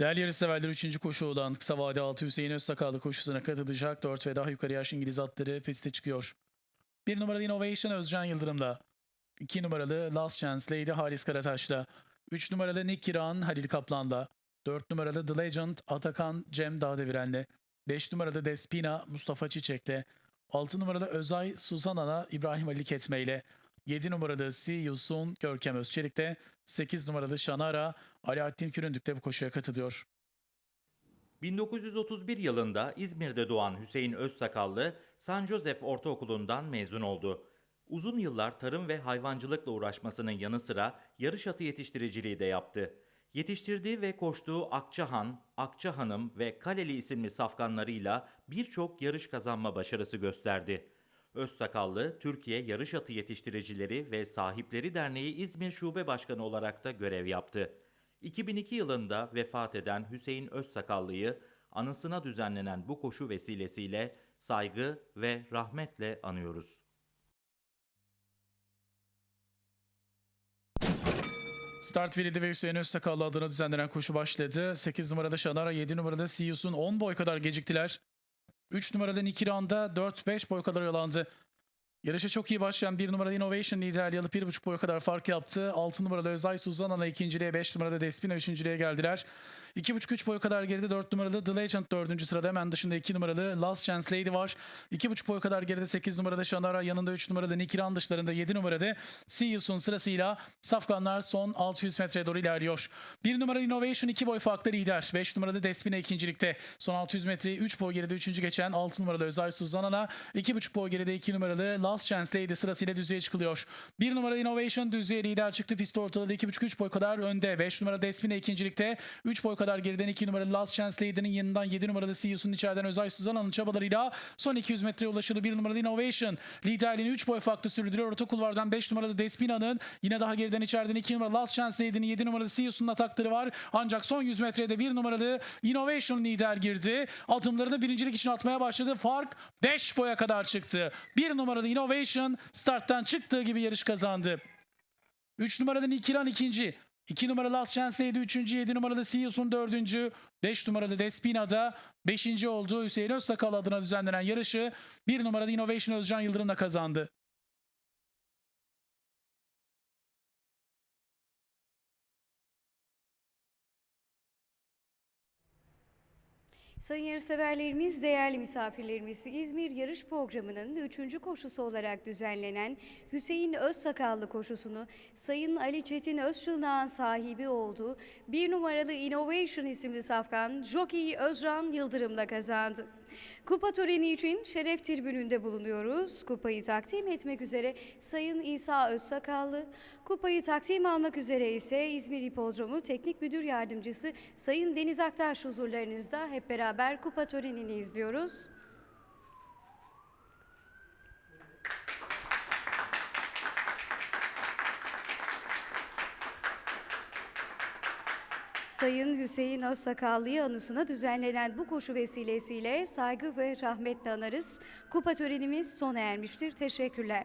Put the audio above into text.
Değerli yarışseverler 3. koşu olan kısa vade 6 Hüseyin Özsakallı koşusuna katılacak 4 ve daha yukarı yaş İngiliz atları piste çıkıyor. 1 numaralı Innovation Özcan Yıldırım'la. 2 numaralı Last Chance Lady Halis Karataş'la. 3 numaralı Nick Kiran Halil Kaplan'la. 4 numaralı The Legend Atakan Cem Dağdeviren'le. 5 numaralı Despina Mustafa Çiçek'le. 6 numaralı Özay Suzana'la İbrahim Ali Ketme'yle. 7 numaralı See You Soon Görkem Özçelik'te. 8 numaralı Şanara Alaaddin Küründük de bu koşuya katılıyor. 1931 yılında İzmir'de doğan Hüseyin Özsakallı, San Josef Ortaokulu'ndan mezun oldu. Uzun yıllar tarım ve hayvancılıkla uğraşmasının yanı sıra yarış atı yetiştiriciliği de yaptı. Yetiştirdiği ve koştuğu Akçahan, Akçahanım ve Kaleli isimli safkanlarıyla birçok yarış kazanma başarısı gösterdi. Özsakallı, Türkiye Yarış Atı Yetiştiricileri ve Sahipleri Derneği İzmir Şube Başkanı olarak da görev yaptı. 2002 yılında vefat eden Hüseyin Özsakallı'yı anısına düzenlenen bu koşu vesilesiyle saygı ve rahmetle anıyoruz. Start verildi ve Hüseyin Özsakallı adına düzenlenen koşu başladı. 8 numarada Şanara, 7 numarada Siyus'un 10 boy kadar geciktiler. 3 numarada Nikiran'da 4-5 boy kadar yolandı. Yarışa çok iyi başlayan 1 numarada Innovation alıp 1,5 boy kadar fark yaptı. 6 numarada Özay Suzana'la ikinciliğe, 5 numarada Despina üçüncülüğe geldiler. 2,5-3 boy kadar geride 4 numaralı The Legend 4. sırada hemen dışında 2 numaralı Last Chance Lady var. 2,5 boy kadar geride 8 numarada Şanara yanında 3 numarada Nikiran dışlarında 7 numarada See You Soon sırasıyla Safkanlar son 600 metreye doğru ilerliyor. 1 numaralı Innovation 2 boy farklı lider. 5 numaralı Despina ikincilikte. Son 600 metreyi 3 boy geride 3. geçen 6 numaralı Özay Suzana'la 2,5 boy geride 2 numaralı Last Chance Lady sırasıyla düzlüğe çıkılıyor. 1 numaralı Innovation düzlüğe lider çıktı. Pist ortaladı 2,5-3 boy kadar önde. 5 numaralı Despina ikincilikte. 3 boy kadar geriden 2 numaralı Last Chance Lady'nin yanından 7 numaralı CEO'sunun içeriden Özay Suzana'nın çabalarıyla son 200 metreye ulaşıldı. 1 numaralı Innovation liderliğini 3 boy farklı sürdürüyor. Orta kulvardan 5 numaralı Despina'nın yine daha geriden içeriden 2 numaralı Last Chance Lady'nin 7 numaralı CEO'sunun atakları var. Ancak son 100 metrede 1 numaralı Innovation lider girdi. Adımlarını birincilik için atmaya başladı. Fark 5 boya kadar çıktı. 1 numaralı Innovation starttan çıktığı gibi yarış kazandı. 3 numarada Nikiran ikinci. 2 numaralı Last Chance'deydi. 3. 7 numaralı Siyus'un 4. 5 numaralı Despina'da 5. oldu. Hüseyin Özsakal adına düzenlenen yarışı 1 numaralı Innovation Özcan Yıldırım'la kazandı. Sayın yarışseverlerimiz, değerli misafirlerimiz, İzmir yarış programının 3. koşusu olarak düzenlenen Hüseyin Özsakallı koşusunu Sayın Ali Çetin Özçılnağ'ın sahibi olduğu bir numaralı Innovation isimli safkan Jockey Özcan Yıldırım'la kazandı. Kupa töreni için şeref tribününde bulunuyoruz. Kupayı takdim etmek üzere Sayın İsa Özsakallı, kupayı takdim almak üzere ise İzmir Hipodromu Teknik Müdür Yardımcısı Sayın Deniz Aktaş huzurlarınızda hep beraber kupa törenini izliyoruz. Sayın Hüseyin Özsakallı'yı anısına düzenlenen bu koşu vesilesiyle saygı ve rahmetle anarız. Kupa törenimiz sona ermiştir. Teşekkürler.